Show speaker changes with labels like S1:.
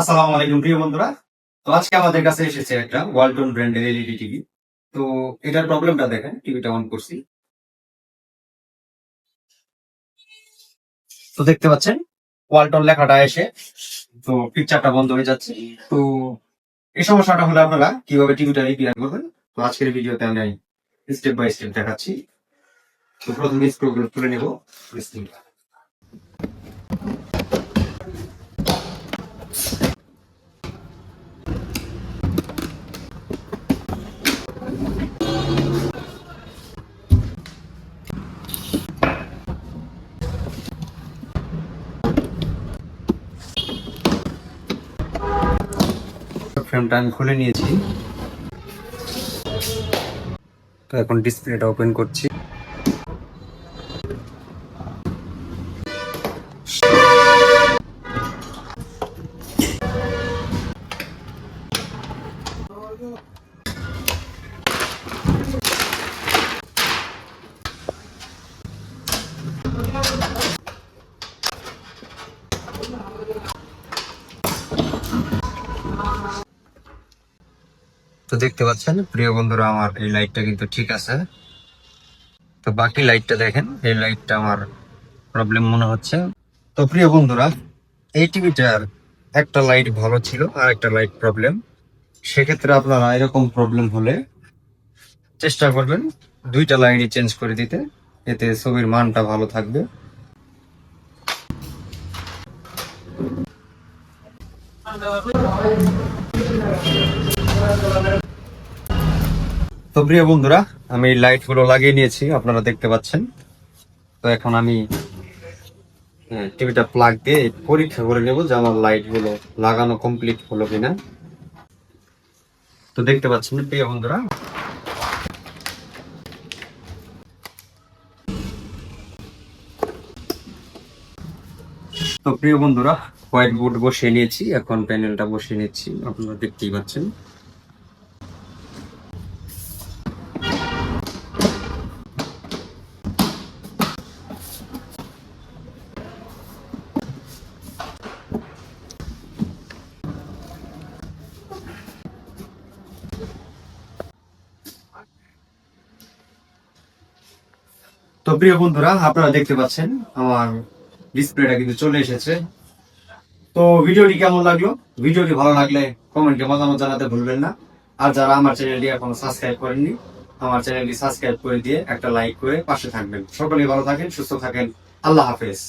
S1: আসসালামু আলাইকুম প্রিয় বন্ধুরা। তো আজকে আমাদের কাছে এসেছে একটা ওয়ালটন ব্র্যান্ডের এলইডি টিভি তো এটার প্রবলেমটা দেখেন টিভিটা অন করছি। তো দেখতে পাচ্ছেন ওয়ালটন লেখাটা এসে, তো পিকচারটা বন্ধ হয়ে যাচ্ছে। তো এই সমস্যাটা হলে আপনারা কীভাবে টিভিটা রিপেয়ার করবেন? তো আজকের ভিডিওতে আমি স্টেপ বাই স্টেপ দেখাচ্ছি। তো প্রথমে স্ক্রুগুলো তুলে নেব বিসমিল্লাহ। ফ্রেমটা আমি খুলে নিয়েছি। তো এখন ডিসপ্লেটা ওপেন করছি। তো দেখতে পাচ্ছেন, প্রিয় বন্ধুরা, আমার এই লাইটটা কিন্তু ঠিক আছে। তো বাকি লাইটটা দেখেন, এই লাইটটা আমার প্রবলেম মনে হচ্ছে। তো প্রিয় বন্ধুরা, এই টিভিটার একটা লাইট ভালো ছিল আর একটা লাইট প্রবলেম সেক্ষেত্রে আপনারা এরকম প্রবলেম হলে চেষ্টা করবেন দুইটা লাইটই চেঞ্জ করে দিতে। এতে ছবির মানটা ভালো থাকবে। তো প্রিয় বন্ধুরা, আমি লাইটগুলো লাগিয়ে নিয়েছি, আপনারা দেখতে পাচ্ছেন। তো এখন আমি টিভিটা প্লাগ দিয়ে পরীক্ষা করে নেব যে আমার লাইটগুলো লাগানো কমপ্লিট হলো কিনা। তো দেখতে পাচ্ছেন, প্রিয় বন্ধুরা। তো প্রিয় বন্ধুরা হোয়াইট বোর্ড বসিয়ে নিয়েছি, এখন প্যানেলটা বসিয়ে নিচ্ছি, আপনারা দেখতেই পাচ্ছেন। তো প্রিয় বন্ধুরা, আপনারা দেখতে পাচ্ছেন আমার ডিসপ্লেটা কিন্তু চলে এসেছে। তো ভিডিওটি কেমন লাগল? ভিডিওটি ভালো লাগলে কমেন্টে মতামত জানাতে ভুলবেন না। আর যারা আমার চ্যানেলটি এখনও সাবস্ক্রাইব করেননি, আমার চ্যানেলটি সাবস্ক্রাইব করে দিয়ে একটা লাইক করে পাশে থাকবেন। সকলেই ভালো থাকেন, সুস্থ থাকেন। আল্লাহ হাফেজ।